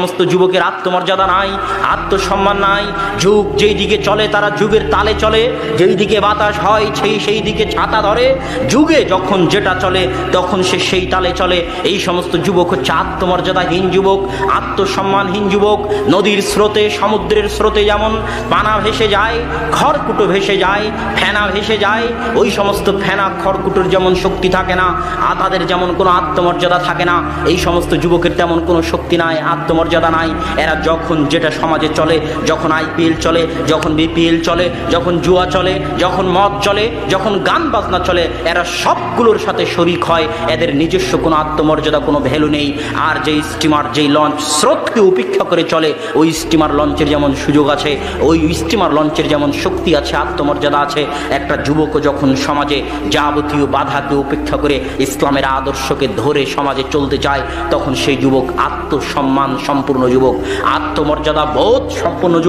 সমস্ত যুবকের আত্মমর্যাদা নাই, আত্মসম্মান নাই। যুগ যেই দিকে চলে, তারা যুগের তালে চলে। যেই দিকে বাতাস হয়, সেই সেই দিকে ছাতা ধরে। যুগে যখন যেটা চলে, তখন সে সেই তালে চলে। এই সমস্ত যুবক হচ্ছে আত্মমর্যাদাহীন যুবক, আত্মসম্মানহীন যুবক। নদীর স্রোতে, সমুদ্রের স্রোতে যেমন পানা ভেসে যায়, খড়কুটো ভেসে যায়, ফেনা ভেসে যায়, ওই সমস্ত ফেনা খড়কুটোর যেমন শক্তি থাকে না, আর তাদের যেমন কোনো আত্মমর্যাদা থাকে না, এই সমস্ত যুবকের তেমন কোনো শক্তি নাই, আত্মমর্যাদা নাই। এরা যখন যেটা সমাজে চলে, যখন আইপিএল চলে, যখন বিপিএল চলে, যখন জুয়া চলে, যখন মদ চলে, যখন গান বাজনা চলে, এরা সবগুলোর সাথে শরিক হয়। এদের নিজস্ব কোনো আত্মমর্যাদা, কোনো ভ্যালু নেই। আর যেই স্টিমার, যেই লঞ্চ স্রোতকে উপেক্ষা করে চলে, ওই স্টিমার লঞ্চের যেমন সুযোগ আছে, ওই স্টিমার লঞ্চের যেমন শক্তি আছে, আত্মমর্যাদা আছে, একটা যুবকও যখন সমাজে যাবতীয় বাধাকে উপেক্ষা করে ইসলামের আদর্শকে ধরে সমাজে চলতে চায়, তখন সেই যুবক আত্মসম্মান সম্পূর্ণ যুবক। আত্মমর্যাদা বোধ সম্পূর্ণ যুবক।